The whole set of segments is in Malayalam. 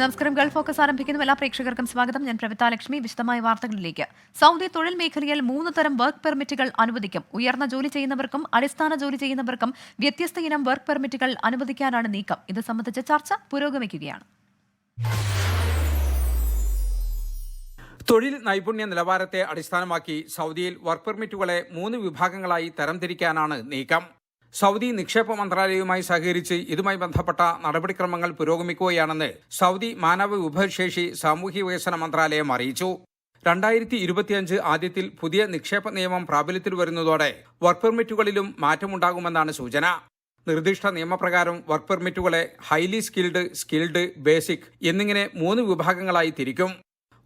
നമസ്കാരം. ഗൾഫ് ഫോക്കസ് ആരംഭിക്കുന്നു എല്ലാ പ്രേക്ഷകർക്കും സ്വാഗതം. ഞാൻ പ്രവിതാലക്ഷ്മി വിശദമായ വാർത്തകളിലേക്ക്. സൗദി തൊഴിൽ മേഖലയിൽ മൂന്ന് തരം വർക്ക് പെർമിറ്റുകൾ അനുവദിക്കും. ഉയർന്ന ജോലി ചെയ്യുന്നവർക്കും അടിസ്ഥാന ജോലി ചെയ്യുന്നവർക്കും വ്യത്യസ്ത ഇനം വർക്ക് പെർമിറ്റുകൾ അനുവദിക്കാനാണ് നീക്കം. ഇത് സംബന്ധിച്ച ചർച്ച പുരോഗമിക്കുകയാണ്. തൊഴിൽ നൈപുണ്യ നിലവാരത്തെ അടിസ്ഥാനമാക്കി സൗദിയിൽ വർക്ക് പെർമിറ്റുകളെ മൂന്ന് വിഭാഗങ്ങളായി തരംതിരിക്കാനാണ് നീക്കം. സൗദി നിക്ഷേപ മന്ത്രാലയവുമായി സഹകരിച്ച് ഇതുമായി ബന്ധപ്പെട്ട നടപടിക്രമങ്ങൾ പുരോഗമിക്കുകയാണെന്ന് സൗദി മാനവ വിഭവശേഷി സാമൂഹ്യ വികസന മന്ത്രാലയം അറിയിച്ചു. രണ്ടായിരത്തി ഇരുപത്തിയഞ്ച് ആദ്യത്തിൽ പുതിയ നിക്ഷേപ നിയമം പ്രാബല്യത്തിൽ വരുന്നതോടെ വർക്ക് പെർമിറ്റുകളിലും മാറ്റമുണ്ടാകുമെന്നാണ് സൂചന. നിർദ്ദിഷ്ട നിയമപ്രകാരം വർക്ക് പെർമിറ്റുകളെ ഹൈലി സ്കിൽഡ് സ്കിൽഡ് ബേസിക് എന്നിങ്ങനെ മൂന്ന് വിഭാഗങ്ങളായി തിരിക്കും.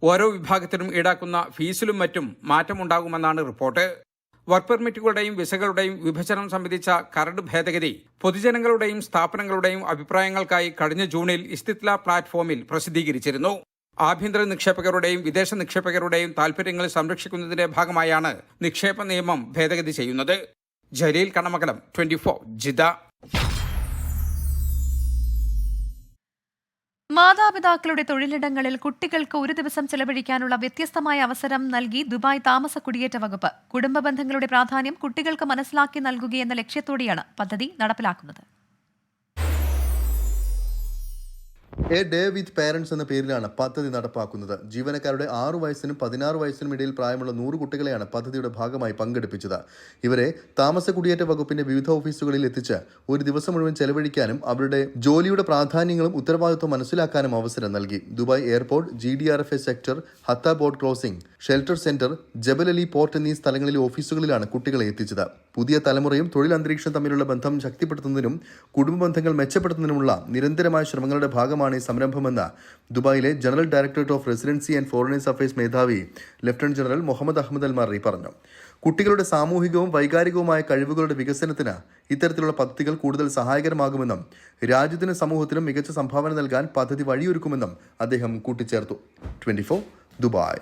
ഓരോ വിഭാഗത്തിനും ഈടാക്കുന്ന ഫീസിലും മറ്റും മാറ്റമുണ്ടാകുമെന്നാണ് റിപ്പോർട്ട്. വർക്ക് പെർമിറ്റുകളുടെയും വിസകളുടെയും വിഭജനം സംബന്ധിച്ച കരട് ഭേദഗതി പൊതുജനങ്ങളുടെയും സ്ഥാപനങ്ങളുടെയും അഭിപ്രായങ്ങൾക്കായി കഴിഞ്ഞ ജൂണിൽ ഇസ്തിത്ല പ്ലാറ്റ്ഫോമിൽ പ്രസിദ്ധീകരിച്ചിരുന്നു. ആഭ്യന്തര നിക്ഷേപകരുടെയും വിദേശ നിക്ഷേപകരുടെയും താൽപര്യങ്ങൾ സംരക്ഷിക്കുന്നതിന്റെ ഭാഗമായാണ് നിക്ഷേപ നിയമം ഭേദഗതി ചെയ്യുന്നത്. ജലീൽ കണമകലം ട്വന്റി ഫോർ മാതാപിതാക്കളുടെ തൊഴിലിടങ്ങളിൽ കുട്ടികൾക്ക് ഒരു ദിവസം ചെലവഴിക്കാനുള്ള വ്യത്യസ്തമായ അവസരം നൽകി ദുബായ് താമസ കുടിയേറ്റ വകുപ്പ്. കുടുംബ ബന്ധങ്ങളുടെ പ്രാധാന്യം കുട്ടികൾക്ക് മനസ്സിലാക്കി നൽകുകയെന്ന ലക്ഷ്യത്തോടെയാണ് പദ്ധതി നടപ്പിലാക്കുന്നത്. എ ഡേ വിത്ത് പേരൻസ് എന്ന പേരിലാണ് പദ്ധതി നടപ്പാക്കുന്നത്. ജീവനക്കാരുടെ ആറു വയസ്സിനും പതിനാറ് വയസ്സിനും ഇടയിൽ പ്രായമുള്ള നൂറ് കുട്ടികളെയാണ് പദ്ധതിയുടെ ഭാഗമായി പങ്കെടുപ്പിച്ചത്. ഇവരെ താമസ കുടിയേറ്റ വകുപ്പിന്റെ വിവിധ ഓഫീസുകളിൽ എത്തിച്ച് ഒരു ദിവസം മുഴുവൻ ചെലവഴിക്കാനും അവരുടെ ജോലിയുടെ പ്രാധാന്യങ്ങളും ഉത്തരവാദിത്വം മനസ്സിലാക്കാനും അവസരം നൽകി. Dubai airport G D R F A sector Hatta border crossing shelter centre Jebel Ali port എന്നീ സ്ഥലങ്ങളിലെ ഓഫീസുകളിലാണ് കുട്ടികളെ എത്തിച്ചത്. പുതിയ തലമുറയും തൊഴിൽ അന്തരീക്ഷം തമ്മിലുള്ള ബന്ധം ശക്തിപ്പെടുത്തുന്നതിനും കുടുംബ ബന്ധങ്ങൾ മെച്ചപ്പെടുത്തുന്നതിനുമുള്ള നിരന്തരമായ ശ്രമങ്ങളുടെ ഭാഗമാണ് ഈ സംരംഭമെന്ന് ദുബായിലെ general directorate of residency and foreigners affairs മേധാവി lieutenant general Mohammed Ahmed Al Marri പറഞ്ഞു. കുട്ടികളുടെ സാമൂഹികവും വൈകാരികവുമായ കഴിവുകളുടെ വികസനത്തിന് ഇത്തരത്തിലുള്ള പദ്ധതികൾ കൂടുതൽ സഹായകരമാകുമെന്നും രാജ്യത്തിനും സമൂഹത്തിനും മികച്ച സംഭാവന നൽകാൻ പദ്ധതി വഴിയൊരുക്കുമെന്നും അദ്ദേഹം കൂട്ടിച്ചേർത്തു. Twenty Dubai.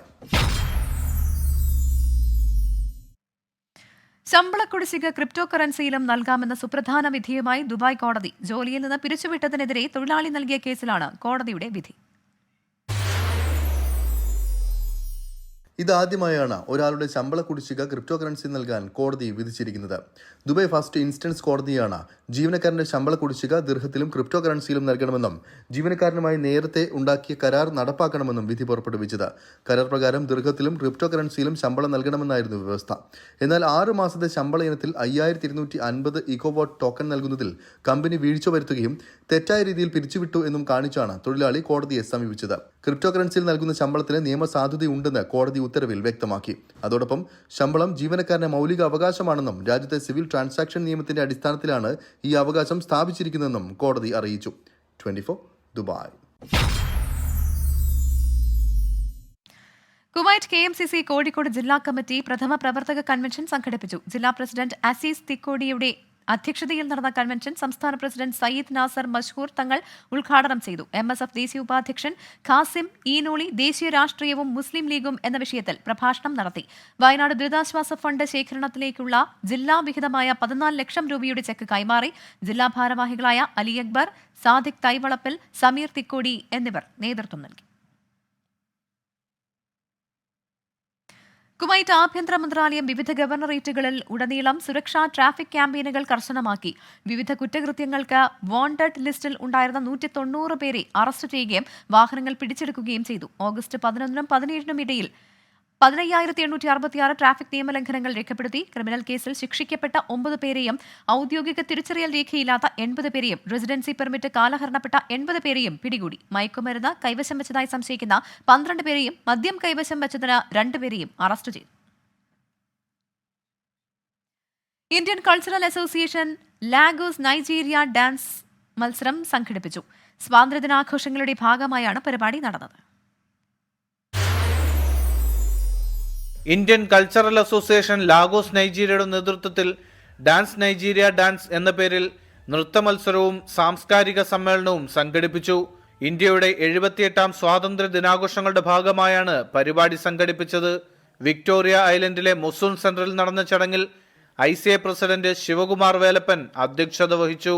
ശമ്പള കുടിശ്ശിക ക്രിപ്റ്റോ കറൻസിയിലും നൽകാമെന്ന സുപ്രധാന വിധിയുമായി ദുബായ് കോടതി ജോലിയിൽ നിന്ന് പിരിച്ചുവിട്ടതിനെതിരെ തൊഴിലാളി നൽകിയ കേസിലാണ് കോടതിയുടെ വിധി. ഇതാദ്യമായാണ് ഒരാളുടെ ശമ്പള കുടിശ്ശിക ക്രിപ്റ്റോ കറൻസി നൽകാൻ കോടതി വിധിച്ചിരിക്കുന്നത്. ദുബായ് ഫസ്റ്റ് ഇൻസ്റ്റൻസ് കോടതിയാണ് ജീവനക്കാരന്റെ ശമ്പള കുടിശ്ശിക ദീർഘത്തിലും ക്രിപ്റ്റോ കറൻസിയിലും നൽകണമെന്നും ജീവനക്കാരനുമായി നേരത്തെ ഉണ്ടാക്കിയ കരാർ നടപ്പാക്കണമെന്നും വിധി പുറപ്പെടുവിച്ചത്. കരാർ പ്രകാരം ദീർഘത്തിലും ക്രിപ്റ്റോ കറൻസിയിലും ശമ്പളം നൽകണമെന്നായിരുന്നു വ്യവസ്ഥ. എന്നാൽ ആറ് മാസത്തെ ശമ്പള ഇനത്തിൽ അയ്യായിരത്തി ഇരുന്നൂറ്റി അൻപത് ഇക്കോവാട്ട് ടോക്കൺ നൽകുന്നതിൽ കമ്പനി വീഴ്ച വരുത്തുകയും തെറ്റായ രീതിയിൽ പിരിച്ചുവിട്ടു എന്നും കാണിച്ചാണ് തൊഴിലാളി കോടതിയെ സമീപിച്ചത്. ക്രിപ്റ്റോ കറൻസിയിൽ നൽകുന്ന ശമ്പളത്തിന് നിയമസാധുതയുണ്ടെന്ന് കോടതി ഉത്തരവിൽ വ്യക്തമാക്കി. അതോടൊപ്പം ശമ്പളം ജീവനക്കാരന്റെ മൗലിക അവകാശമാണെന്നും രാജ്യത്തെ സിവിൽ ട്രാൻസാക്ഷൻ നിയമത്തിന്റെ അടിസ്ഥാനത്തിലാണ് ഈ അവകാശം സ്ഥാപിച്ചിരിക്കുന്നതെന്നും കോടതി അറിയിച്ചു. Twenty Dubai. Kuwait K M C C Kozhikode ജില്ലാ കമ്മിറ്റി പ്രഥമ പ്രവർത്തക കൺവെൻഷൻ സംഘടിപ്പിച്ചു. ജില്ലാ പ്രസിഡന്റ് അസീസ് തിക്കോടിയുടെ അധ്യക്ഷതയിൽ നടന്ന കൺവെൻഷൻ സംസ്ഥാന പ്രസിഡന്റ് സയ്യിദ് നാസർ മഷ്ഹൂർ തങ്ങൾ ഉദ്ഘാടനം ചെയ്തു. എം എസ് എഫ് ദേശീയ ഉപാധ്യക്ഷൻ ഖാസിം ഈനോളി ദേശീയ രാഷ്ട്രീയവും മുസ്ലിം ലീഗും എന്ന വിഷയത്തിൽ പ്രഭാഷണം നടത്തി. വയനാട് ദുരിതാശ്വാസ ഫണ്ട് ശേഖരണത്തിലേക്കുള്ള ജില്ലാ വിഹിതമായ പതിനാല് ലക്ഷം രൂപയുടെ ചെക്ക് കൈമാറി. ജില്ലാ ഭാരവാഹികളായ അലി അക്ബർ സാദിഖ് തൈവളപ്പിൽ സമീർ തിക്കോടി എന്നിവർ നേതൃത്വം നൽകി. കുവൈറ്റ് ആഭ്യന്തര മന്ത്രാലയം വിവിധ ഗവർണറേറ്റുകളിൽ ഉടനീളം സുരക്ഷാ ട്രാഫിക് ക്യാമ്പയിനുകൾ കർശനമാക്കി. വിവിധ കുറ്റകൃത്യങ്ങൾക്ക് വോണ്ടഡ് ലിസ്റ്റിൽ ഉണ്ടായിരുന്ന നൂറ്റി തൊണ്ണൂറ് പേരെ അറസ്റ്റ് ചെയ്യുകയും വാഹനങ്ങൾ പിടിച്ചെടുക്കുകയും ചെയ്തു. ഓഗസ്റ്റ് പതിനൊന്നിനും പതിനേഴിനും ഇടയിൽ പതിനയ്യായിരത്തി എണ്ണൂറ്റി അറുപത്തിയാറ് ട്രാഫിക് നിയമലംഘനങ്ങൾ രേഖപ്പെടുത്തി ക്രിമിനൽ കേസിൽ ശിക്ഷിക്കപ്പെട്ട ഒമ്പത് പേരെയും ഔദ്യോഗിക തിരിച്ചറിയൽ രേഖയില്ലാത്ത എൺപത് പേരെയും റെസിഡൻസി പെർമിറ്റ് കാലഹരണപ്പെട്ട എൺപത് പേരെയും പിടികൂടി. മയക്കുമരുന്ന് കൈവശം വെച്ചതായി സംശയിക്കുന്ന പന്ത്രണ്ട് പേരെയും മദ്യം കൈവശം വെച്ചതിന് രണ്ടുപേരെയും അറസ്റ്റ് ചെയ്തു. Indian cultural association Lagos Nigeria dance മത്സരം സംഘടിപ്പിച്ചു. സ്വാതന്ത്ര്യദിനാഘോഷങ്ങളുടെ ഭാഗമായാണ് പരിപാടി നടന്നത്. ഇന്ത്യൻ കൾച്ചറൽ അസോസിയേഷൻ ലാഗോസ് നൈജീരിയയുടെ നേതൃത്വത്തിൽ ഡാൻസ് നൈജീരിയ ഡാൻസ് എന്ന പേരിൽ നൃത്ത മത്സരവും സാംസ്കാരിക സമ്മേളനവും സംഘടിപ്പിച്ചു. ഇന്ത്യയുടെ എഴുപത്തിയെട്ടാം സ്വാതന്ത്ര്യ ദിനാഘോഷങ്ങളുടെ ഭാഗമായാണ് പരിപാടി സംഘടിപ്പിച്ചത്. വിക്ടോറിയ ഐലൻഡിലെ മൊസൂൺ സെന്ററിൽ നടന്ന ചടങ്ങിൽ I C A president Sivakumar Velappan അധ്യക്ഷത വഹിച്ചു.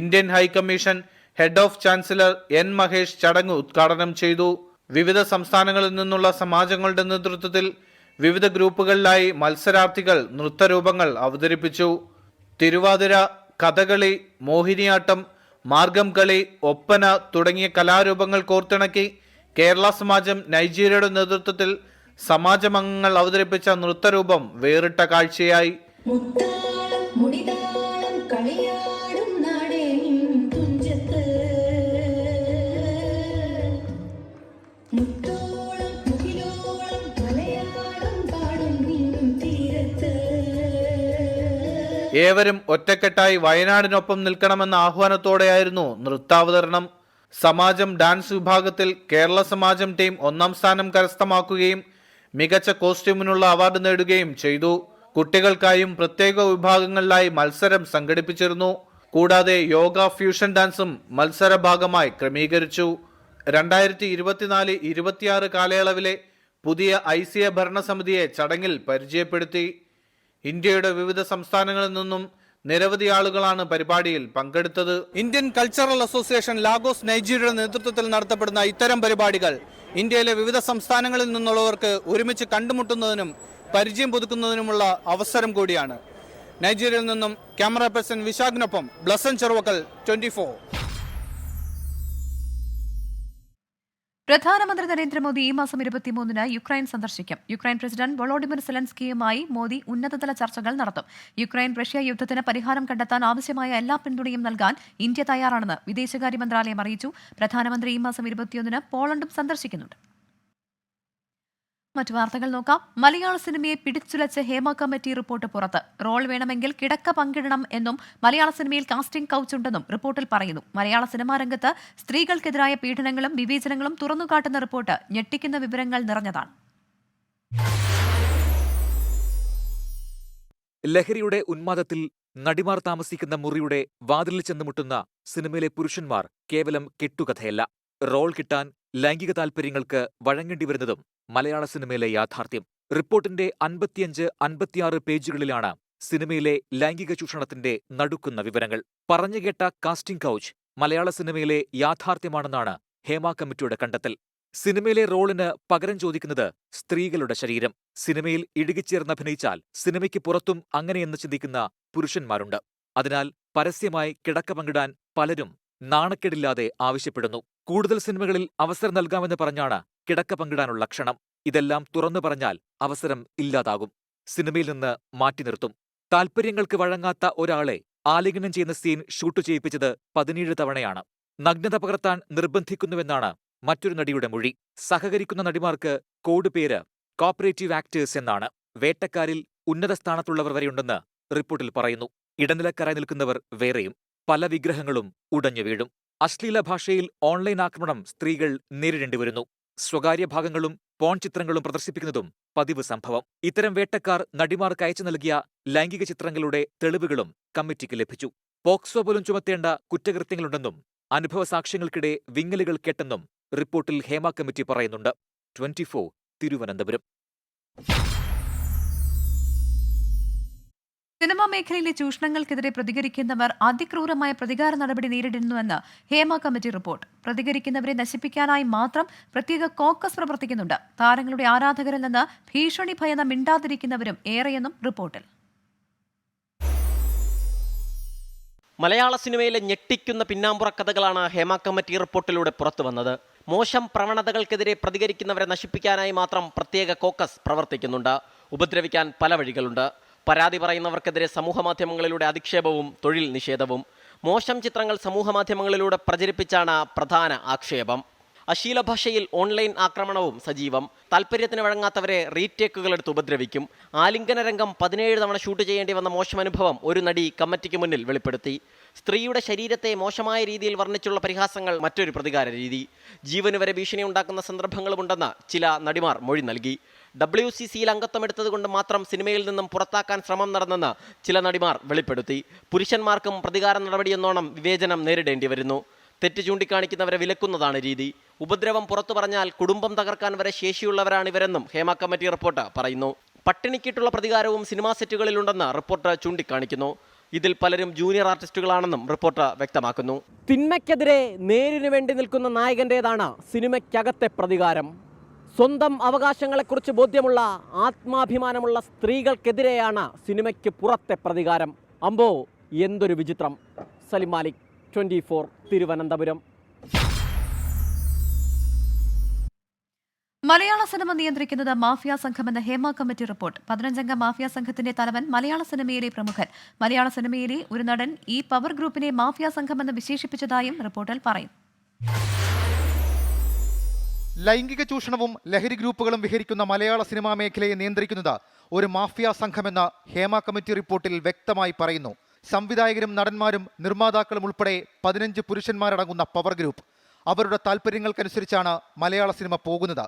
Indian high commission head of chancellor N Mahesh ചടങ്ങ് ഉദ്ഘാടനം ചെയ്തു. വിവിധ സംസ്ഥാനങ്ങളിൽ നിന്നുള്ള സമാജങ്ങളുടെ നേതൃത്വത്തിൽ വിവിധ ഗ്രൂപ്പുകളിലായി മത്സരാർത്ഥികൾ നൃത്തരൂപങ്ങൾ അവതരിപ്പിച്ചു. തിരുവാതിര കഥകളി മോഹിനിയാട്ടം മാർഗം കളി ഒപ്പന തുടങ്ങിയ കലാരൂപങ്ങൾ കോർത്തിണക്കി കേരള സമാജം നൈജീരിയയുടെ നേതൃത്വത്തിൽ സമാജമംഗങ്ങൾ അവതരിപ്പിച്ച നൃത്തരൂപം വേറിട്ട കാഴ്ചയായി. മുത്താളം മുടിതാളം കളിയാടും ഏവരും ഒറ്റക്കെട്ടായി വയനാടിനൊപ്പം നിൽക്കണമെന്ന ആഹ്വാനത്തോടെയായിരുന്നു നൃത്താവതരണം. സമാജം ഡാൻസ് വിഭാഗത്തിൽ കേരള സമാജം ടീം ഒന്നാം സ്ഥാനം കരസ്ഥമാക്കുകയും മികച്ച കോസ്റ്റ്യൂമിനുള്ള അവാർഡ് നേടുകയും ചെയ്തു. കുട്ടികൾക്കായും പ്രത്യേക വിഭാഗങ്ങളിലായി മത്സരം സംഘടിപ്പിച്ചിരുന്നു. കൂടാതെ യോഗ ഫ്യൂഷൻ ഡാൻസും മത്സര ഭാഗമായി ക്രമീകരിച്ചു. രണ്ടായിരത്തി ഇരുപത്തിനാല് ഇരുപത്തിയാറ് കാലയളവിലെ പുതിയ ഐ സി എ ഭരണസമിതിയെ ചടങ്ങിൽ പരിചയപ്പെടുത്തി. ഇന്ത്യയുടെ വിവിധ സംസ്ഥാനങ്ങളിൽ നിന്നും നിരവധി ആളുകളാണ് പരിപാടിയിൽ പങ്കെടുത്തത്. ഇന്ത്യൻ കൾച്ചറൽ അസോസിയേഷൻ ലാഗോസ് നൈജീരിയയുടെ നേതൃത്വത്തിൽ നടത്തപ്പെടുന്ന ഇത്തരം പരിപാടികൾ ഇന്ത്യയിലെ വിവിധ സംസ്ഥാനങ്ങളിൽ നിന്നുള്ളവർക്ക് ഒരുമിച്ച് കണ്ടുമുട്ടുന്നതിനും പരിചയം പുതുക്കുന്നതിനുമുള്ള അവസരം കൂടിയാണ്. നൈജീരിയയിൽ നിന്നും ക്യാമറ പേഴ്സൺ വിശാഖിനൊപ്പം ബ്ലസൻ ചെറുവക്കൽ ട്വന്റി പ്രധാനമന്ത്രി നരേന്ദ്രമോദി ഈ മാസം ഇരുപത്തിമൂന്നിന് യുക്രൈൻ സന്ദർശിക്കും. യുക്രൈൻ പ്രസിഡന്റ് വൊളോഡിമിർ സെലൻസ്കിയുമായി മോദി ഉന്നതതല ചർച്ചകൾ നടത്തും. യുക്രൈൻ റഷ്യ യുദ്ധത്തിന് പരിഹാരം കണ്ടെത്താൻ ആവശ്യമായ എല്ലാ പിന്തുണയും നൽകാൻ ഇന്ത്യ തയ്യാറാണെന്ന് വിദേശകാര്യ മന്ത്രാലയം അറിയിച്ചു. പ്രധാനമന്ത്രി ഈ മാസം ഇരുപത്തിയൊന്നിന് പോളണ്ടും സന്ദർശിക്കുന്നുണ്ട്. മറ്റു വാർത്തകൾ നോക്കാം. മലയാള സിനിമയെ പിടിച്ചുലച്ച് ഹേമ കമ്മിറ്റി റിപ്പോർട്ട് പുറത്ത്. റോൾ വേണമെങ്കിൽ കിടക്ക പങ്കിടണം എന്നും മലയാള സിനിമയിൽ കാസ്റ്റിംഗ് കൗച്ച് ഉണ്ടെന്നും റിപ്പോർട്ടിൽ പറയുന്നു. മലയാള സിനിമാ രംഗത്ത് സ്ത്രീകൾക്കെതിരായ പീഡനങ്ങളും വിവേചനങ്ങളും തുറന്നുകാട്ടുന്ന റിപ്പോർട്ട് ഞെട്ടിക്കുന്ന വിവരങ്ങൾ നിറഞ്ഞതാണ്. ലഹരിയുടെ ഉന്മാദത്തിൽ നടിമാർ താമസിക്കുന്ന മുറിയുടെ വാതിലിൽ ചെന്ന് മുട്ടുന്ന സിനിമയിലെ പുരുഷന്മാർ കേവലം കെട്ടുകഥയല്ല. റോൾ കിട്ടാൻ ലൈംഗിക താൽപര്യങ്ങൾക്ക് വഴങ്ങേണ്ടി വരുന്നതും മലയാള സിനിമയിലെ യാഥാർത്ഥ്യം. റിപ്പോർട്ടിന്റെ അൻപത്തിയഞ്ച് അൻപത്തിയാറ് പേജുകളിലാണ് സിനിമയിലെ ലൈംഗിക ചൂഷണത്തിന്റെ നടുക്കുന്ന വിവരങ്ങൾ. പറഞ്ഞുകേട്ട കാസ്റ്റിംഗ് കൗച്ച് മലയാള സിനിമയിലെ യാഥാർത്ഥ്യമാണെന്നാണ് ഹേമ കമ്മിറ്റിയുടെ കണ്ടെത്തൽ. സിനിമയിലെ റോളിന് പകരം ചോദിക്കുന്നത് സ്ത്രീകളുടെ ശരീരം. സിനിമയിൽ ഇഴുകിച്ചേർന്ന് അഭിനയിച്ചാൽ സിനിമയ്ക്ക് പുറത്തും അങ്ങനെയെന്ന് ചിന്തിക്കുന്ന പുരുഷന്മാരുണ്ട്. അതിനാൽ പരസ്യമായി കിടക്ക പങ്കിടാൻ പലരും നാണക്കേടില്ലാതെ ആവശ്യപ്പെടുന്നു. കൂടുതൽ സിനിമകളിൽ അവസരം നൽകാമെന്ന് പറഞ്ഞാണ് കിടക്ക പങ്കിടാനുള്ള ക്ഷണം ഇതെല്ലാം തുറന്നു പറഞ്ഞാൽ അവസരം ഇല്ലാതാകും. സിനിമയിൽ നിന്ന് മാറ്റി നിർത്തും. താൽപര്യങ്ങൾക്ക് വഴങ്ങാത്ത ഒരാളെ ആലിംഗനം ചെയ്യുന്ന സീൻ ഷൂട്ട് ചെയ്യിപ്പിച്ചത് പതിനേഴ് തവണയാണ്. നഗ്നത പകർത്താൻ നിർബന്ധിക്കുന്നുവെന്നാണ് മറ്റൊരു നടിയുടെ മൊഴി. സഹകരിക്കുന്ന നടിമാർക്ക് കോഡ് പേര് കോപ്പറേറ്റീവ് ആക്ടേഴ്സ് എന്നാണ്. വേട്ടക്കാരിൽ ഉന്നത സ്ഥാനത്തുള്ളവർ വരെയുണ്ടെന്ന് റിപ്പോർട്ടിൽ പറയുന്നു. ഇടനിലക്കാരായി നിൽക്കുന്നവർ വേറെയും പല വിഗ്രഹങ്ങളും ഉടഞ്ഞു വീഴും. അശ്ലീല ഭാഷയിൽ ഓൺലൈൻ ആക്രമണം സ്ത്രീകൾ നേരിടേണ്ടി വരുന്നു സ്വകാര്യ ഭാഗങ്ങളും പോൺ ചിത്രങ്ങളും പ്രദർശിപ്പിക്കുന്നതും പതിവ് സംഭവം. ഇത്തരം വേട്ടക്കാർ നടിമാർക്ക് അയച്ചു നൽകിയ ലൈംഗിക ചിത്രങ്ങളുടെ തെളിവുകളും കമ്മിറ്റിക്ക് ലഭിച്ചു. പോക്സോ പോലും ചുമത്തേണ്ട കുറ്റകൃത്യങ്ങളുണ്ടെന്നും അനുഭവ സാക്ഷ്യങ്ങൾക്കിടെ വിങ്ങലുകൾ കേട്ടെന്നും റിപ്പോർട്ടിൽ ഹേമ കമ്മിറ്റി പറയുന്നുണ്ട്. ട്വന്റി തിരുവനന്തപുരം. സിനിമാ മേഖലയിലെ ചൂഷണങ്ങൾക്കെതിരെ പ്രതികരിക്കുന്നവർ അതിക്രൂരമായ പ്രതികാര നടപടി നേരിടുന്നുവെന്ന് ഹേമ കമ്മിറ്റി റിപ്പോർട്ട്. പ്രതികരിക്കുന്നവരെ നശിപ്പിക്കാനായി മാത്രം പ്രത്യേക കോക്കസ് പ്രവർത്തിക്കുന്നുണ്ട്. താരങ്ങളുടെ ആരാധകരിൽ നിന്ന് ഭീഷണി ഭയന മിണ്ടാതിരിക്കുന്നവരും ഏറെയെന്നും റിപ്പോർട്ടിൽ. മലയാള സിനിമയിലെ ഞെട്ടിക്കുന്ന പിന്നാമ്പുറ കഥകളാണ് ഹേമ കമ്മിറ്റി റിപ്പോർട്ടിലൂടെ പുറത്തു വന്നത്. മോശം പ്രവണതകൾക്കെതിരെ പ്രതികരിക്കുന്നവരെ നശിപ്പിക്കാനായി മാത്രം പ്രത്യേക കോക്കസ് പ്രവർത്തിക്കുന്നുണ്ട്. ഉപദ്രവിക്കാൻ പല വഴികളുണ്ട്. പരാതി പറയുന്നവർക്കെതിരെ സമൂഹമാധ്യമങ്ങളിലൂടെ അധിക്ഷേപവും തൊഴിൽ നിഷേധവും. മോശം ചിത്രങ്ങൾ സമൂഹമാധ്യമങ്ങളിലൂടെ പ്രചരിപ്പിച്ചാണ് പ്രധാന ആക്ഷേപം. അശീല ഭാഷയിൽ ഓൺലൈൻ ആക്രമണവും സജീവം. താല്പര്യത്തിന് വഴങ്ങാത്തവരെ റീടേക്കുകൾ എടുത്ത് ഉപദ്രവിക്കും. ആലിംഗന രംഗം പതിനേഴ് തവണ ഷൂട്ട് ചെയ്യേണ്ടി വന്ന മോശം അനുഭവം ഒരു നടി കമ്മിറ്റിക്ക് മുന്നിൽ വെളിപ്പെടുത്തി. സ്ത്രീയുടെ ശരീരത്തെ മോശമായ രീതിയിൽ വർണിച്ചുള്ള പരിഹാസങ്ങൾ മറ്റൊരു പ്രതികാര രീതി. ജീവന് വരെ ഭീഷണി ഉണ്ടാക്കുന്ന സന്ദർഭങ്ങളുമുണ്ടെന്ന് ചില നടിമാർ മൊഴി നൽകി. ഡബ്ല്യു സി സിയിൽ അംഗത്വമെടുത്തതുകൊണ്ട് കൊണ്ട് മാത്രം സിനിമയിൽ നിന്നും പുറത്താക്കാൻ ശ്രമം നടന്നെന്ന് ചില നടിമാർ വെളിപ്പെടുത്തി. പുരുഷന്മാർക്കും പ്രതികാര നടപടിയെന്നോണം വിവേചനം നേരിടേണ്ടി വരുന്നു. തെറ്റ് ചൂണ്ടിക്കാണിക്കുന്നവരെ വിലക്കുന്നതാണ് രീതി. ഉപദ്രവം പുറത്തു പറഞ്ഞാൽ കുടുംബം തകർക്കാൻ വരെ ശേഷിയുള്ളവരാണ് ഇവരെന്നും ഹേമ കമ്മിറ്റി റിപ്പോർട്ട് പറയുന്നു. പട്ടിണിക്കിട്ടുള്ള പ്രതികാരവും സിനിമാ സെറ്റുകളിലുണ്ടെന്ന് റിപ്പോർട്ട് ചൂണ്ടിക്കാണിക്കുന്നു. ഇതിൽ പലരും ജൂനിയർ ആർട്ടിസ്റ്റുകളാണെന്നും റിപ്പോർട്ട് വ്യക്തമാക്കുന്നു. തിന്മയ്ക്കെതിരെ നേരിനു വേണ്ടി നിൽക്കുന്ന നായകന്റെതാണ് സിനിമയ്ക്കകത്തെ പ്രതികാരം. സ്വന്തം അവകാശങ്ങളെക്കുറിച്ച് ബോധ്യമുള്ള ആത്മാഭിമാനമുള്ള സ്ത്രീകൾക്കെതിരെയാണ് സിനിമയ്ക്ക് പുറത്തെ പ്രതികാരം. അമ്പോ എന്തൊരു വിചിത്രം. Salim Malik twenty four Thiruvananthapuram. മലയാള സിനിമ നിയന്ത്രിക്കുന്നത് മാഫിയ സംഘമെന്ന ഹേമ കമ്മിറ്റി റിപ്പോർട്ട്. പതിനഞ്ചംഗ മാഫിയ സംഘത്തിന്റെ തലവൻ മലയാള സിനിമയിലെ പ്രമുഖൻ. മലയാള സിനിമയിലെ ഒരു നടൻ ഈ പവർ ഗ്രൂപ്പിനെ മാഫിയ സംഘമെന്ന് വിശേഷിപ്പിച്ചതായും റിപ്പോർട്ടിൽ പറയും. ലൈംഗിക ചൂഷണവും ലഹരി ഗ്രൂപ്പുകളും വിഹരിക്കുന്ന മലയാള സിനിമാ മേഖലയെ നിയന്ത്രിക്കുന്നത് ഒരു മാഫിയ സംഘമെന്ന് ഹേമ കമ്മിറ്റി റിപ്പോർട്ടിൽ വ്യക്തമായി പറയുന്നു. സംവിധായകരും നടന്മാരും നിർമ്മാതാക്കളും ഉൾപ്പെടെ പതിനഞ്ച് പുരുഷന്മാരടങ്ങുന്ന പവർ ഗ്രൂപ്പ്. അവരുടെ താല്പര്യങ്ങൾക്കനുസരിച്ചാണ് മലയാള സിനിമ പോകുന്നത്.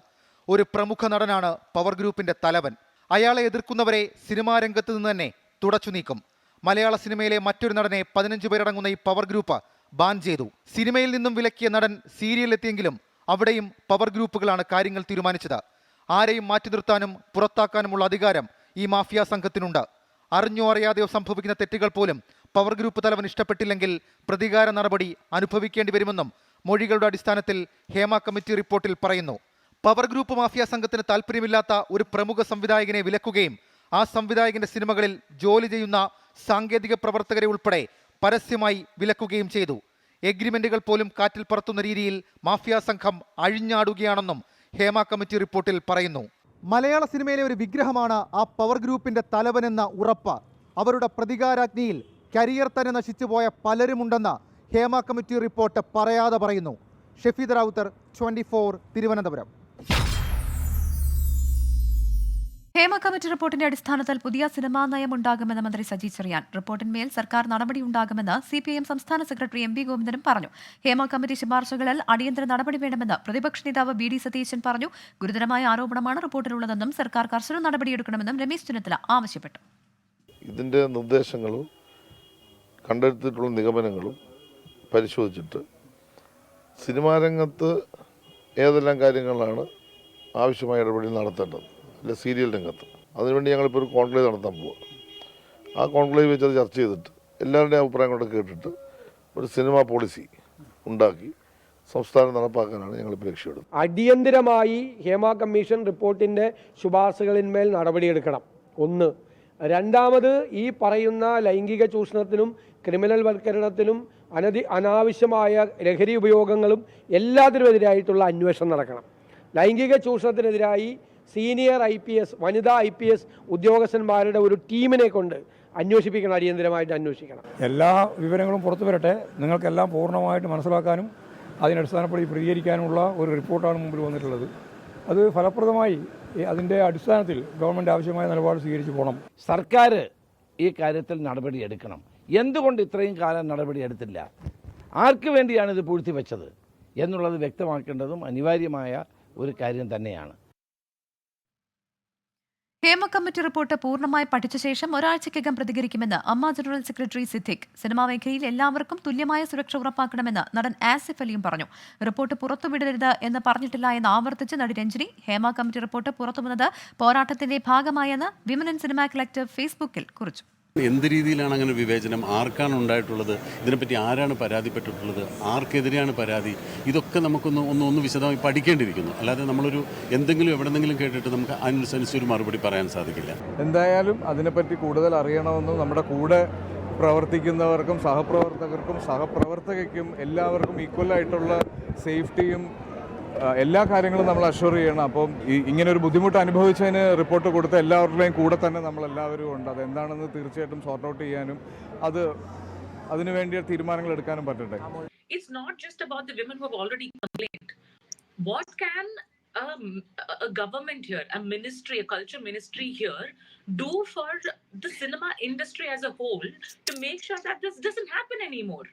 ഒരു പ്രമുഖ നടനാണ് പവർ ഗ്രൂപ്പിന്റെ തലവൻ. അയാളെ എതിർക്കുന്നവരെ സിനിമാ രംഗത്ത് നിന്ന് തന്നെ തുടച്ചു നീക്കും. മലയാള സിനിമയിലെ മറ്റൊരു നടനെ പതിനഞ്ച് പേരടങ്ങുന്ന ഈ പവർ ഗ്രൂപ്പ് ബാൻ ചെയ്തു. സിനിമയിൽ നിന്നും വിലക്കിയ നടൻ സീരിയലെത്തിയെങ്കിലും അവിടെയും പവർ ഗ്രൂപ്പുകളാണ് കാര്യങ്ങൾ തീരുമാനിച്ചത്. ആരെയും മാറ്റി നിർത്താനും പുറത്താക്കാനുമുള്ള അധികാരം ഈ മാഫിയ സംഘത്തിനുണ്ട്. അറിഞ്ഞോ അറിയാതെയോ സംഭവിക്കുന്ന തെറ്റുകൾ പോലും പവർ ഗ്രൂപ്പ് തലവൻ ഇഷ്ടപ്പെട്ടില്ലെങ്കിൽ പ്രതികാര നടപടി അനുഭവിക്കേണ്ടി വരുമെന്നും മൊഴികളുടെ അടിസ്ഥാനത്തിൽ ഹേമ കമ്മിറ്റി റിപ്പോർട്ടിൽ പറയുന്നു. പവർ ഗ്രൂപ്പ് മാഫിയ സംഘത്തിന് താല്പര്യമില്ലാത്ത ഒരു പ്രമുഖ സംവിധായകനെ വിലക്കുകയും ആ സംവിധായകന്റെ സിനിമകളിൽ ജോലി ചെയ്യുന്ന സാങ്കേതിക പ്രവർത്തകരെ ഉൾപ്പെടെ പരസ്യമായി വിലക്കുകയും ചെയ്തു. എഗ്രിമെന്റുകൾ പോലും കാറ്റിൽ പറത്തുന്ന രീതിയിൽ മാഫിയ സംഘം അഴിഞ്ഞാടുകയാണെന്നും ഹേമ കമ്മിറ്റി റിപ്പോർട്ടിൽ പറയുന്നു. മലയാള സിനിമയിലെ ഒരു വിഗ്രഹമാണ് ആ പവർ ഗ്രൂപ്പിന്റെ തലവനെന്ന ഉറപ്പ്. അവരുടെ പ്രതികാരാഗ്നിയിൽ കരിയർ തന്നെ നശിച്ചുപോയ പലരുമുണ്ടെന്ന് ഹേമ കമ്മിറ്റി റിപ്പോർട്ട് പറയാതെ പറയുന്നു. ഷെഫീദ് റാവുത്തർ ട്വന്റി തിരുവനന്തപുരം. ഹേമ കമ്മിറ്റി റിപ്പോർട്ടിന്റെ അടിസ്ഥാനത്തിൽ പുതിയ സിനിമാ നയം ഉണ്ടാകുമെന്ന് മന്ത്രി സജി ചെറിയാൻ. റിപ്പോർട്ടിന്മേൽ സർക്കാർ നടപടിയുണ്ടാകുമെന്ന് സി പി ഐ സംസ്ഥാന സെക്രട്ടറി എം പി ഗോവിന്ദനും പറഞ്ഞു. ഹേമ കമ്മിറ്റി ശുപാർശകളിൽ അടിയന്തര നടപടി വേണമെന്ന് പ്രതിപക്ഷ നേതാവ് ബി ഡി സതീശൻ പറഞ്ഞു. ഗുരുതരമായ ആരോപണമാണ് റിപ്പോർട്ടിലുള്ളതെന്നും സർക്കാർ കർശന നടപടിയെടുക്കണമെന്നും രമേശ് ചെന്നിത്തല ആവശ്യപ്പെട്ടു. ഇതിന്റെ നിർദ്ദേശങ്ങളും കണ്ടെടുത്തിട്ടുള്ള നിഗമനങ്ങളും പരിശോധിച്ചിട്ട് സിനിമാ രംഗത്ത് ഏതെല്ലാം കാര്യങ്ങളാണ് ആവശ്യമായ ഇടപെടൽ നടത്തേണ്ടത്? അല്ലെ സീരിയൽ രംഗത്ത്. അതിനുവേണ്ടി ഞങ്ങളിപ്പോൾ ഒരു കോൺക്ലേവ് നടത്താൻ പോവുക ആ കോൺക്ലേവ് വെച്ച് അത് ചർച്ച ചെയ്തിട്ട് എല്ലാവരുടെയും അഭിപ്രായം കൂടെ കേട്ടിട്ട് ഒരു സിനിമ പോളിസി ഉണ്ടാക്കി സംസ്ഥാനം നടപ്പാക്കാനാണ് ഞങ്ങൾ ലക്ഷ്യമിടുന്നത്. അടിയന്തിരമായി ഹേമ കമ്മീഷൻ റിപ്പോർട്ടിന്റെ ശുപാർശകളിന്മേൽ നടപടിയെടുക്കണം. ഒന്ന്. രണ്ടാമത് ഈ പറയുന്ന ലൈംഗിക ചൂഷണത്തിനും ക്രിമിനൽ വൽക്കരണത്തിനും അനധി അനാവശ്യമായ ലഹരി ഉപയോഗങ്ങളും എല്ലാത്തിനുമെതിരായിട്ടുള്ള അന്വേഷണം നടക്കണം. ലൈംഗിക ചൂഷണത്തിനെതിരായി സീനിയർ ഐ പി എസ് വനിതാ ഐ പി എസ് ഉദ്യോഗസ്ഥന്മാരുടെ ഒരു ടീമിനെ കൊണ്ട് അന്വേഷിപ്പിക്കണം അടിയന്തരമായിട്ട് അന്വേഷിക്കണം. എല്ലാ വിവരങ്ങളും പുറത്തു വരട്ടെ. നിങ്ങൾക്കെല്ലാം പൂർണമായിട്ട് മനസ്സിലാക്കാനും അതിനടിസ്ഥാനപ്പെടുത്തി പ്രതികരിക്കാനുമുള്ള ഒരു റിപ്പോർട്ടാണ് മുമ്പിൽ വന്നിട്ടുള്ളത്. അത് ഫലപ്രദമായി അതിന്റെ അടിസ്ഥാനത്തിൽ ഗവൺമെന്റ് ആവശ്യമായ നിലപാട് സ്വീകരിച്ചു പോകണം. സർക്കാർ ഈ കാര്യത്തിൽ നടപടിയെടുക്കണം എന്തുകൊണ്ട് ഇത്രയും കാലം നടപടിയെടുത്തില്ല ആർക്ക് വേണ്ടിയാണ് ഇത് പൂഴ്ത്തി വെച്ചത്? എന്നുള്ളത് വ്യക്തമാക്കേണ്ടതും അനിവാര്യമായ ഒരു കാര്യം തന്നെയാണ്. ഹേമ കമ്മിറ്റി റിപ്പോർട്ട് പൂർണമായി പഠിച്ച ശേഷം ഒരാഴ്ചയ്ക്കകം പ്രതികരിക്കുമെന്ന് അമ്മ ജനറൽ സെക്രട്ടറി സിദ്ദിഖ്. സിനിമാ മേഖലയിൽ എല്ലാവർക്കും തുല്യമായ സുരക്ഷ ഉറപ്പാക്കണമെന്ന് നടൻ ആസിഫ് അലിയും പറഞ്ഞു. റിപ്പോർട്ട് പുറത്തുവിടരുത് എന്ന് പറഞ്ഞിട്ടില്ല എന്ന് ആവർത്തിച്ച് നടി രഞ്ജിനി ഹേമ കമ്മിറ്റി റിപ്പോർട്ട് പുറത്തുവന്നത് പോരാട്ടത്തിന്റെ ഭാഗമായെന്ന് വിമൻ സിനിമ കളക്ടർ ഫേസ്ബുക്കിൽ കുറിച്ചു. എന്ത് രീതിയിലാണ് അങ്ങനെ വിവേചനം? ആർക്കാണ് ഉണ്ടായിട്ടുള്ളത്? ഇതിനെപ്പറ്റി ആരാണ് പരാതിപ്പെട്ടിട്ടുള്ളത്? ആർക്കെതിരെയാണ് പരാതി? ഇതൊക്കെ നമുക്കൊന്ന് ഒന്ന് ഒന്ന് വിശദമായി പഠിക്കേണ്ടിയിരിക്കുന്നു. അല്ലാതെ നമ്മളൊരു എന്തെങ്കിലും എവിടെന്നെങ്കിലും കേട്ടിട്ട് നമുക്ക് അതിനനുസരിച്ച് ഒരു മറുപടി പറയാൻ സാധിക്കില്ല. എന്തായാലും അതിനെപ്പറ്റി കൂടുതൽ അറിയണമെന്നും നമ്മുടെ കൂടെ പ്രവർത്തിക്കുന്നവർക്കും സഹപ്രവർത്തകർക്കും സഹപ്രവർത്തകയ്ക്കും എല്ലാവർക്കും ഈക്വലായിട്ടുള്ള സേഫ്റ്റിയും എല്ലാ കാര്യങ്ങളും നമ്മൾ അഷുർ ചെയ്യണം. അപ്പം ഇങ്ങനെ ഒരു ബുദ്ധിമുട്ട് അനുഭവിച്ചതിന് റിപ്പോർട്ട് കൊടുത്ത എല്ലാവരുടെയും കൂടെ തന്നെ നമ്മൾ എല്ലാവരും ഉണ്ട്. അതെന്താണെന്ന് തീർച്ചയായിട്ടും സോർട്ട് ഔട്ട് ചെയ്യാനും അത് അതിനുവേണ്ടി തീരുമാനങ്ങൾ എടുക്കാനും പറ്റട്ടെ. Um, a government here, a ministry, a culture ministry here, do for the cinema industry as a whole to make sure that this doesn't happen anymore.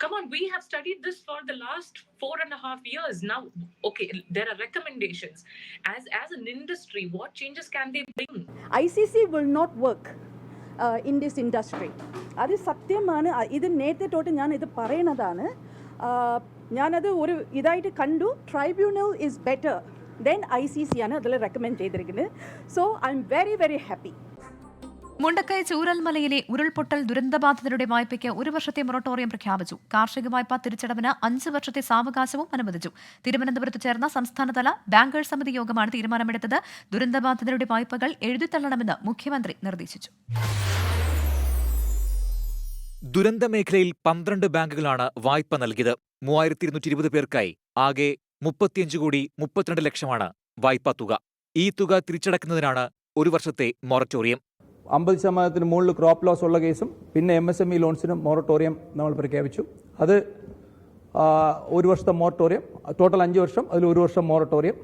Come on, we have studied this for the last four and a half years. Now, okay, there are recommendations. As as an industry, what changes can they bring? ICC will not work uh, in this industry. അത് സത്യമാണ് ഇത് നേരത്തെ തൊട്ട് ഞാൻ ഇത് പറയണതാണ് ഞാനത് ഒരു ഇതായിട്ട് കണ്ടു tribunal is better than I C C ആണ് അതിൽ റെക്കമെൻഡ് ചെയ്തിരിക്കുന്നത് so I am very very happy Mundakkai ചൂരൽമലയിലെ ഉരുൾപൊട്ടൽ ദുരന്തബാധിതരുടെ വായ്പയ്ക്ക് ഒരു വർഷത്തെ മൊറട്ടോറിയം പ്രഖ്യാപിച്ചു. കാർഷിക വായ്പാ തിരിച്ചടവിന് അഞ്ച് വർഷത്തെ സാവകാശവും അനുവദിച്ചു. തിരുവനന്തപുരത്ത് ചേർന്ന സംസ്ഥാനതല ബാങ്കേഴ്സ് സമിതി യോഗമാണ് തീരുമാനമെടുത്തത്. ദുരന്തബാധിതരുടെ വായ്പകൾ എഴുതിത്തള്ളണമെന്ന് മുഖ്യമന്ത്രി നിർദ്ദേശിച്ചു. ദുരന്ത മേഖലയിൽ പന്ത്രണ്ട് ബാങ്കുകളാണ് വായ്പ നൽകിയത്. മൂവായിരത്തി ഇരുന്നൂറ്റി ഇരുപത് പേർക്കായി ആകെ മുപ്പത്തിയഞ്ച് കോടി മുപ്പത്തിരണ്ട് ലക്ഷമാണ് വായ്പാ തുക. ഈ തുക തിരിച്ചടക്കുന്നതിനാണ് ഒരു വർഷത്തെ മൊറട്ടോറിയം. അമ്പത് ശതമാനത്തിന് മുകളിൽ ക്രോപ്പ് ലോസ് ഉള്ള കേസും പിന്നെ എം എസ് എം ഇ ലോൺസിനും മോറട്ടോറിയം നമ്മൾ പ്രഖ്യാപിച്ചു. അത് ഒരു വർഷത്തെ മോറട്ടോറിയം ടോട്ടൽ അഞ്ച് വർഷം അതിൽ ഒരു വർഷം മോറട്ടോറിയം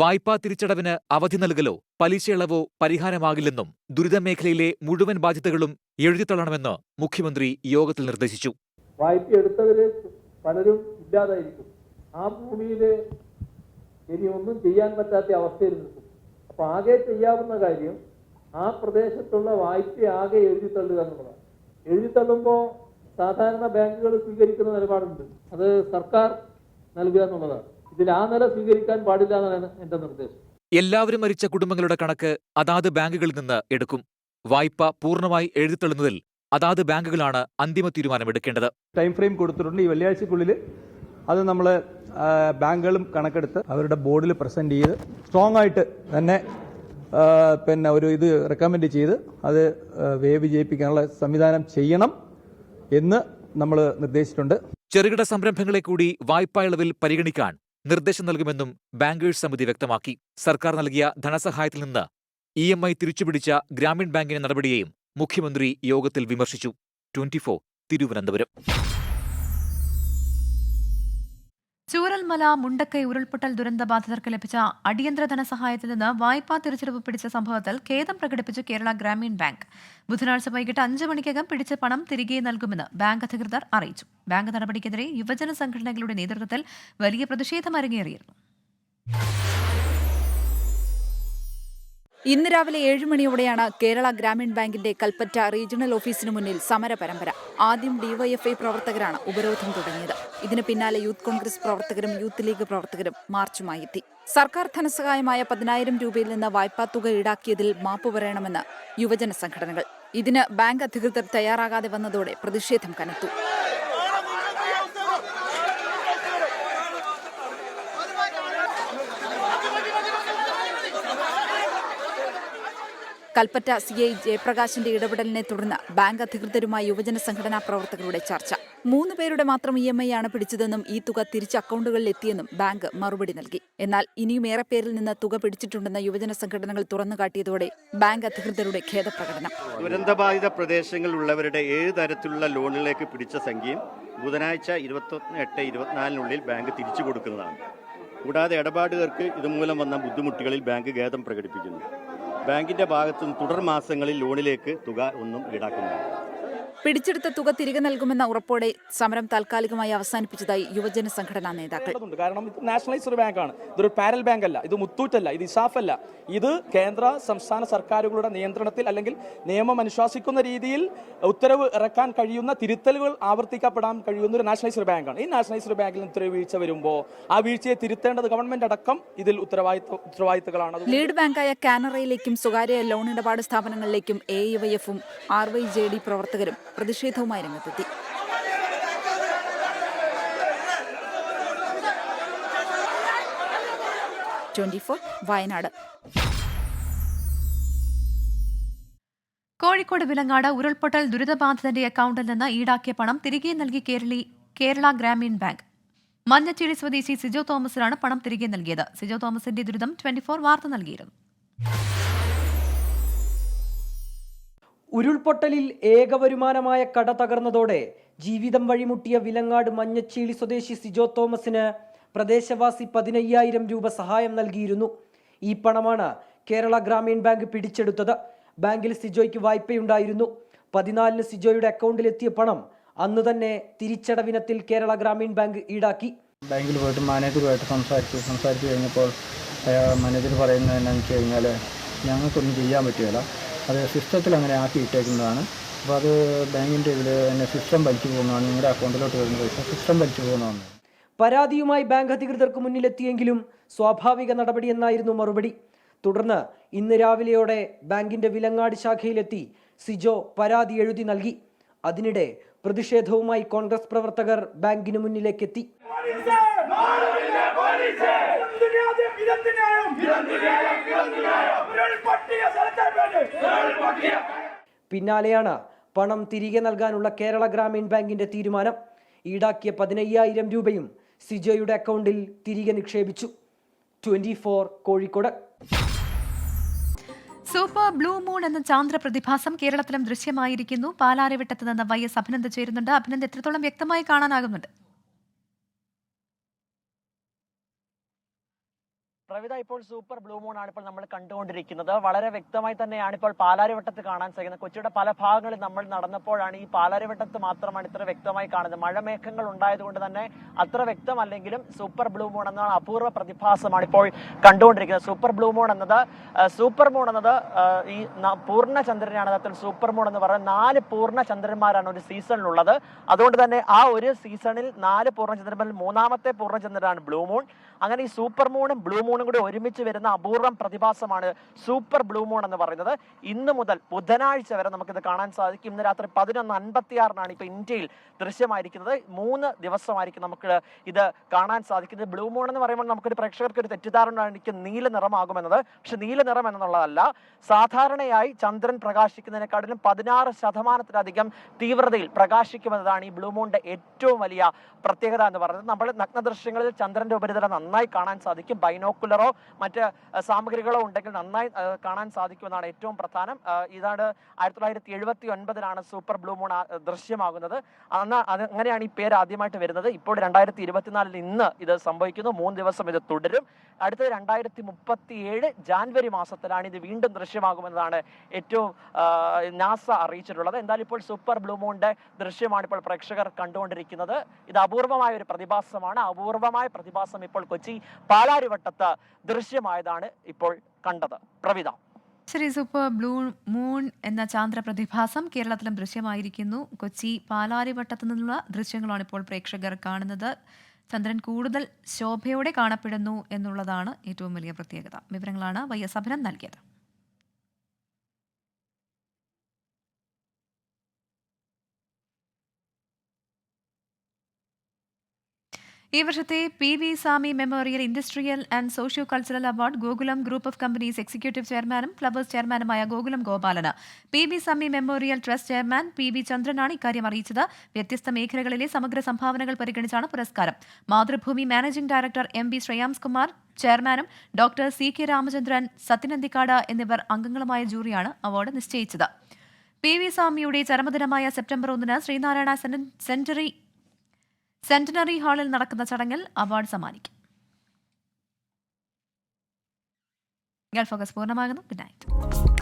വായ്പാ തിരിച്ചടവിന് അവധി നൽകലോ പലിശയിളവോ പരിഹാരമാകില്ലെന്നും ദുരിതമേഖലയിലെ മുഴുവൻ ബാധ്യതകളും എഴുതിത്തള്ളണമെന്ന് മുഖ്യമന്ത്രി യോഗത്തിൽ നിർദ്ദേശിച്ചു. വായ്പ എടുത്തവര് പലരും ഇല്ലാതായിരിക്കും. ആ ഭൂമിയിൽ ഇനി ഒന്നും ചെയ്യാൻ പറ്റാത്ത അവസ്ഥയിൽ നിൽക്കും. അപ്പൊ ആകെ ചെയ്യാവുന്ന കാര്യം ആ പ്രദേശത്തുള്ള വായ്പ ആകെ എഴുതിത്തള്ളുക എന്നുള്ളതാണ്. എഴുതിത്തള്ളുമ്പോൾ സാധാരണ ബാങ്കുകൾ സ്വീകരിക്കുന്ന നിലപാടുണ്ട്. അത് സർക്കാർ നൽകുക എന്നുള്ളതാണ്. ഇതിൽ ആ നില സ്വീകരിക്കാൻ പാടില്ല എന്നാണ് എന്റെ നിർദ്ദേശം. എല്ലാവരും മരിച്ച കുടുംബങ്ങളുടെ കണക്ക് അതാത് ബാങ്കുകളിൽ നിന്ന് എടുക്കും. വായ്പ പൂർണമായി എഴുതിത്തള്ളുന്നതിൽ അതാത് ബാങ്കുകളാണ് അന്തിമ തീരുമാനം എടുക്കേണ്ടത് ടൈം ഫ്രെയിം കൊടുത്തിട്ടുണ്ട്. ഈ വെള്ളിയാഴ്ചക്കുള്ളിൽ അത് നമ്മൾ ബാങ്കുകളും കണക്കെടുത്ത് അവരുടെ ബോർഡിൽ പ്രസന്റ് ചെയ്ത് സ്ട്രോങ് ആയിട്ട് തന്നെ പിന്നെ ഒരു ഇത് റെക്കമെൻഡ് ചെയ്ത് അത് വേവ് വിജയിപ്പിക്കാനുള്ള സംവിധാനം ചെയ്യണം എന്ന് നമ്മൾ നിർദ്ദേശിച്ചിട്ടുണ്ട്. ചെറുകിട സംരംഭങ്ങളെ കൂടി വായ്പാ ഇളവിൽ പരിഗണിക്കാൻ നിർദ്ദേശം നൽകുമെന്നും ബാങ്കേഴ്സ് സമിതി വ്യക്തമാക്കി. സർക്കാർ നൽകിയ ധനസഹായത്തിൽ നിന്ന് ഇ എം ഐ തിരിച്ചുപിടിച്ച ഗ്രാമീൺ ബാങ്കിന്റെ നടപടിയെയും മുഖ്യമന്ത്രി യോഗത്തിൽ വിമർശിച്ചു. ട്വന്റിഫോർ തിരുവനന്തപുരം. ചൂരൽമല മുണ്ടക്കൈ ഉരുൾപൊട്ടൽ ദുരന്ത ബാധിതർക്ക് ലഭിച്ച അടിയന്തര ധനസഹായത്തിൽ നിന്ന് വായ്പാ തിരിച്ചടവ് പിടിച്ച സംഭവത്തിൽ ഖേദം പ്രകടിപ്പിച്ചു കേരള ഗ്രാമീൺ ബാങ്ക്. ബുധനാഴ്ച വൈകിട്ട് അഞ്ച് മണിക്കകം പിടിച്ച പണം തിരികെ നൽകുമെന്ന് ബാങ്ക് അധികൃതർ അറിയിച്ചു. ബാങ്ക് നടപടിക്കെതിരെ യുവജന സംഘടനകളുടെ നേതൃത്വത്തിൽ വലിയ പ്രതിഷേധം അരങ്ങേറിയിരുന്നു. ഇന്ന് രാവിലെ ഏഴ് മണിയോടെയാണ് കേരള ഗ്രാമീൺ ബാങ്കിന്റെ കൽപ്പറ്റ റീജിയണൽ ഓഫീസിന് മുന്നിൽ സമര പരമ്പര ആദ്യം ഡിവൈഎഫ്ഐ പ്രവർത്തകരാണ് ഉപരോധം തുടങ്ങിയത്. ഇതിന് പിന്നാലെ യൂത്ത് കോൺഗ്രസ് പ്രവർത്തകരും യൂത്ത് ലീഗ് പ്രവർത്തകരും മാർച്ചുമായി എത്തി സർക്കാർ ധനസഹായമായ പതിനായിരം രൂപയിൽ നിന്ന് വായ്പാ തുക ഈടാക്കിയതിൽ മാപ്പ് പറയണമെന്ന് യുവജന സംഘടനകൾ. ഇതിന് ബാങ്ക് അധികൃതർ തയ്യാറാകാതെ വന്നതോടെ പ്രതിഷേധം കനത്തു. കൽപ്പറ്റ സി ഐ ജയപ്രകാശിന്റെ ഇടപെടലിനെ തുടർന്ന് ബാങ്ക് അധികൃതരുമായി യുവജന സംഘടനാ പ്രവർത്തകരുടെ ചർച്ച. മൂന്ന് പേരുടെ മാത്രം ഇ എം ഐ ആണ് പിടിച്ചതെന്നും ഈ തുക തിരിച്ച് അക്കൗണ്ടുകളിൽ എത്തിയെന്നും ബാങ്ക് മറുപടി നൽകി. എന്നാൽ ഇനിയും ഏറെ പേരിൽ നിന്ന് തുക പിടിച്ചിട്ടുണ്ടെന്ന് യുവജന സംഘടനകൾ തുറന്നുകാട്ടിയതോടെ ബാങ്ക് അധികൃതരുടെ ഖേദപ്രകടനം. ദുരന്തബാധിത പ്രദേശങ്ങളിലുള്ളവരുടെ ഏത് തരത്തിലുള്ള ലോണിലേക്ക് പിടിച്ച സംഖ്യയും ബുധനാഴ്ച ഇരുപത്തി എട്ട് ഇരുപത്തിനാലിനുള്ളിൽ ബാങ്ക് തിരിച്ചു കൊടുക്കുന്നതാണ്. കൂടാതെ ഇടപാടുകാർക്ക് ഇതുമൂലം വന്ന ബുദ്ധിമുട്ടുകളിൽ ബാങ്ക് ഖേദം പ്രകടിപ്പിക്കുന്നു. ബാങ്കിന്റെ ഭാഗത്തുനിന്ന് തുടർ മാസങ്ങളിൽ ലോണിലേക്ക് തുക ഒന്നും ഈടാക്കുന്നില്ല. പിടിച്ചെടുത്ത തുക തിരികെ നൽകുമെന്ന ഉറപ്പോടെ സമരം താൽക്കാലികമായി അവസാനിപ്പിച്ചതായി യുവജന സംഘടനാ നേതാക്കൾ. കാരണം ഇത് നാഷണലൈസ്ഡ് ബാങ്കാണ്. ഇതൊരു പാരൽ ബാങ്ക് അല്ല ഇത് മുത്തൂറ്റല്ല. ഇത് ഇസാഫ് അല്ല ഇത് കേന്ദ്ര സംസ്ഥാന സർക്കാരുകളുടെ നിയന്ത്രണത്തിൽ അല്ലെങ്കിൽ നിയമം അനുശാസിക്കുന്ന രീതിയിൽ ഉത്തരവ് ഇറക്കാൻ കഴിയുന്ന തിരുത്തലുകൾ ആവർത്തിക്കപ്പെടാൻ കഴിയുന്ന ഒരു നാഷണലൈസ്ഡ് ബാങ്കാണ്. ഈ നാഷണലൈസ്ഡ് ബാങ്കിൽ ഉത്തരവ് വീഴ്ച വരുമ്പോൾ ആ വീഴ്ചയെ തിരുത്തേണ്ടത് ഗവൺമെന്റ് അടക്കം ഇതിൽ ഉത്തരവാദിത്വ ഉത്തരവാദിത്തങ്ങളാണ്. ലീഡ് ബാങ്കായ കാനറയിലേക്കും സ്വകാര്യ ലോൺ ഇടപാട് സ്ഥാപനങ്ങളിലേക്കും എ വൈ എഫും ആർ വൈ ജെ ഡി പ്രവർത്തകരും പ്രതിഷേധവുമായി രംഗത്തെത്തി. Twenty four Wayanad. Kozhikode Vilangad ഉരുൾപൊട്ടൽ ദുരിതബാധിതന്റെ അക്കൗണ്ടിൽ നിന്ന് ഈടാക്കിയ പണം തിരികെ നൽകി കേരളി കേരള ഗ്രാമീൺ ബാങ്ക്. മഞ്ഞച്ചേരി സ്വദേശി സിജോ തോമസിനാണ് പണം തിരികെ നൽകിയത്. സിജോ തോമസിന്റെ ദുരിതം ട്വന്റി ഫോർ വാർത്ത നൽകിയിരുന്നു. ഉരുൾപൊട്ടലിൽ ഏകവരുമാനമായ കട തകർന്നതോടെ ജീവിതം വഴിമുട്ടിയ വിലങ്ങാട് മഞ്ഞച്ചീളി സ്വദേശി സിജോ തോമസിന് പ്രദേശവാസി പതിനയ്യായിരം രൂപ സഹായം നൽകിയിരുന്നു. ഈ പണമാണ് കേരള ഗ്രാമീൺ ബാങ്ക് പിടിച്ചെടുത്തത്. ബാങ്കിൽ സിജോയ്ക്ക് വായ്പയുണ്ടായിരുന്നു. പതിനാലിന് സിജോയുടെ അക്കൗണ്ടിലെത്തിയ പണം അന്ന് തന്നെ തിരിച്ചടവിനത്തിൽ കേരള ഗ്രാമീൺ ബാങ്ക് ഈടാക്കി. ബാങ്കിൽ പോയിട്ട് മാനേജറുമായിട്ട് സംസാരിച്ചു. സംസാരിച്ചു കഴിഞ്ഞപ്പോൾ മാനേജർ പറയുന്നത് എന്താണെന്ന് വെച്ച് കഴിഞ്ഞാൽ ഞങ്ങൾക്കൊന്നും ചെയ്യാൻ പറ്റുകയില്ല അത് സിസ്റ്റത്തിൽ അങ്ങനെ ആക്കി ഇട്ടേക്കുന്നതാണ്. അപ്പോൾ അത് ബാങ്കിന്റെ ഇതിൽ തന്നെ സിസ്റ്റം വലിച്ചു പോകുന്നതാണ്. നിങ്ങളുടെ അക്കൗണ്ടിലോട്ട് വരുന്ന പൈസ സിസ്റ്റം വലിച്ചു പോകുന്നതാണ്. പരാതിയുമായി ബാങ്ക് അധികൃതർക്ക് മുന്നിലെത്തിയെങ്കിലും സ്വാഭാവിക നടപടിയെന്നായിരുന്നു മറുപടി. തുടർന്ന് ഇന്ന് രാവിലെയോടെ ബാങ്കിന്റെ വിലങ്ങാട് ശാഖയിലെത്തി സിജോ പരാതി എഴുതി നൽകി. അതിനിടെ പ്രതിഷേധവുമായി കോൺഗ്രസ് പ്രവർത്തകർ ബാങ്കിന് മുന്നിലേക്കെത്തി. പിന്നാലെയാണ് പണം തിരികെ നൽകാനുള്ള കേരള ഗ്രാമീൺ ബാങ്കിന്റെ തീരുമാനം. ഈടാക്കിയ പതിനയ്യായിരം രൂപയും സിജോയുടെ അക്കൗണ്ടിൽ തിരികെ നിക്ഷേപിച്ചു. Twenty four Kozhikode. Super blue moon എന്ന ചാന്ദ്ര പ്രതിഭാസം കേരളത്തിലും ദൃശ്യമായിരിക്കുന്നു. പാലാരിവട്ടത്ത് നിന്ന് വൈ എസ് അഭിനന്ദ് ചേരുന്നുണ്ട്. അഭിനന്ദ് എത്രത്തോളം വ്യക്തമായി കാണാനാകുന്നുണ്ട്? പ്രവിത ഇപ്പോൾ സൂപ്പർ ബ്ലൂ മൂൺ ആണ് ഇപ്പോൾ നമ്മൾ കണ്ടുകൊണ്ടിരിക്കുന്നത്. വളരെ വ്യക്തമായി തന്നെയാണ് ഇപ്പോൾ പാലാരിവട്ടത്ത് കാണാൻ സാധിക്കുന്നത്. കൊച്ചിയുടെ പല ഭാഗങ്ങളിൽ നമ്മൾ നടന്നപ്പോഴാണ് ഈ പാലാരിവട്ടത്ത് മാത്രമാണ് ഇത്ര വ്യക്തമായി കാണുന്നത്. മഴമേഘങ്ങൾ ഉണ്ടായതുകൊണ്ട് തന്നെ അത്ര വ്യക്തമല്ലെങ്കിലും സൂപ്പർ ബ്ലൂ മൂൺ എന്ന അപൂർവ പ്രതിഭാസമാണ് ഇപ്പോൾ കണ്ടുകൊണ്ടിരിക്കുന്നത്. സൂപ്പർ ബ്ലൂ മൂൺ എന്നത് സൂപ്പർ മൂൺ എന്നത് ഈ ന- പൂർണ ചന്ദ്രനാണ് അതിൽ സൂപ്പർ മൂൺ എന്ന് പറയുന്നത്. നാല് പൂർണ ചന്ദ്രന്മാരാണ് ഒരു സീസണിലുള്ളത്. അതുകൊണ്ട് തന്നെ ആ ഒരു സീസണിൽ നാല് പൂർണ ചന്ദ്രന്മാരിൽ മൂന്നാമത്തെ പൂർണ ചന്ദ്രനാണ് ബ്ലൂ മൂൺ. അങ്ങനെ ഈ സൂപ്പർ മൂണും ബ്ലൂ മൂണും കൂടി ഒരുമിച്ച് വരുന്ന അപൂർവം പ്രതിഭാസമാണ് സൂപ്പർ ബ്ലൂ മൂൺ എന്ന് പറയുന്നത്. ഇന്ന് മുതൽ ബുധനാഴ്ച വരെ നമുക്കിത് കാണാൻ സാധിക്കും. ഇന്ന് രാത്രി പതിനൊന്ന് അൻപത്തിയാറിനാണ് ഇപ്പൊ ഇന്ത്യയിൽ ദൃശ്യമായിരിക്കുന്നത്. മൂന്ന് ദിവസമായിരിക്കും നമുക്ക് ഇത് കാണാൻ സാധിക്കുന്നത്. ബ്ലൂ മൂൺ എന്ന് പറയുമ്പോൾ നമുക്കൊരു പ്രേക്ഷകർക്ക് ഒരു തെറ്റിദ്ധാരണ എനിക്ക് നീല നിറമാകുമെന്നത്. പക്ഷെ നീല നിറം എന്നുള്ളതല്ല സാധാരണയായി ചന്ദ്രൻ പ്രകാശിക്കുന്നതിനെക്കാട്ടിലും പതിനാറ് ശതമാനത്തിലധികം തീവ്രതയിൽ പ്രകാശിക്കുമെന്നതാണ് ഈ ബ്ലൂ മൂണിന്റെ ഏറ്റവും വലിയ പ്രത്യേകത എന്ന് പറയുന്നത്. നമ്മൾ നഗ്നദൃശ്യങ്ങളിൽ ചന്ദ്രന്റെ ഉപരിതലം നന്നായി കാണാൻ സാധിക്കും. ബൈനോക്കുലറോ മറ്റ് സാമഗ്രികളോ ഉണ്ടെങ്കിൽ നന്നായി കാണാൻ സാധിക്കുമെന്നാണ് ഏറ്റവും പ്രധാനം. ഇതാണ് ആയിരത്തി തൊള്ളായിരത്തി എഴുപത്തി ഒൻപതിലാണ് സൂപ്പർ ബ്ലൂ മൂൺ ദൃശ്യമാകുന്നത്. അന്ന് അങ്ങനെയാണ് ഈ പേര് ആദ്യമായിട്ട് വരുന്നത്. ഇപ്പോൾ രണ്ടായിരത്തി ഇരുപത്തിനാലിൽ ഇന്ന് ഇത് സംഭവിക്കുന്നു. മൂന്ന് ദിവസം ഇത് തുടരും. അടുത്തത് രണ്ടായിരത്തി മുപ്പത്തി ഏഴ് ജാൻവരി മാസത്തിലാണ് ഇത് വീണ്ടും ദൃശ്യമാകുമെന്നതാണ് ഏറ്റവും നാസ അറിയിച്ചിട്ടുള്ളത്. എന്തായാലും ഇപ്പോൾ സൂപ്പർ ബ്ലൂ മൂണിന്റെ ദൃശ്യമാണ് ഇപ്പോൾ പ്രേക്ഷകർ കണ്ടുകൊണ്ടിരിക്കുന്നത്. ഇത് അപൂർവമായ ഒരു പ്രതിഭാസമാണ്. അപൂർവമായ പ്രതിഭാസം ഇപ്പോൾ കൊച്ചി പാലാരിവട്ടത്ത് ദൃശ്യമായതാണ് ഇപ്പോൾ കണ്ടത്. പ്രവിത. ശരി സൂപ്പർ ബ്ലൂ മൂൺ എന്ന ചാന്ദ്ര പ്രതിഭാസം കേരളത്തിലും ദൃശ്യമായിരിക്കുന്നു. കൊച്ചി പാലാരിവട്ടത്തു നിന്നുള്ള ദൃശ്യങ്ങളാണ് ഇപ്പോൾ പ്രേക്ഷകർ കാണുന്നത്. ചന്ദ്രൻ കൂടുതൽ ശോഭയോടെ കാണപ്പെടുന്നു എന്നുള്ളതാണ് ഏറ്റവും വലിയ പ്രത്യേകത. വിവരങ്ങളാണ് വൈ എസ് അഭിനം നൽകിയത്. ഈ വർഷത്തെ P V Swamy memorial industrial and socio cultural award Gokulam group of companies executive ചെയർമാനും ഫ്ലവേഴ്സ് ചെയർമാനുമായ ഗോകുലം ഗോപാലന്. P V Swamy memorial trust chairman P V ചന്ദ്രനാണ് ഇക്കാര്യം അറിയിച്ചത്. വ്യത്യസ്ത മേഖലകളിലെ സമഗ്ര സംഭാവനകൾ പരിഗണിച്ചാണ് പുരസ്കാരം. Mathrubhumi managing director M V Shreyams Kumar ചെയർമാനും doctor C K Ramachandran Sathyan Anthikad എന്നിവർ അംഗങ്ങളുമായ ജൂറിയാണ് അവാർഡ് നിശ്ചയിച്ചത്. പി വി സ്വാമിയുടെ ചരമദിനമായ സെപ്റ്റംബർ ഒന്നിന് ശ്രീനാരായണ സെന്ററി സെന്റിനറി ഹാളിൽ നടക്കുന്ന ചടങ്ങിൽ അവാർഡ് സമ്മാനിക്കും. Gulf focus പൂർണമാകുന്നു. Good night.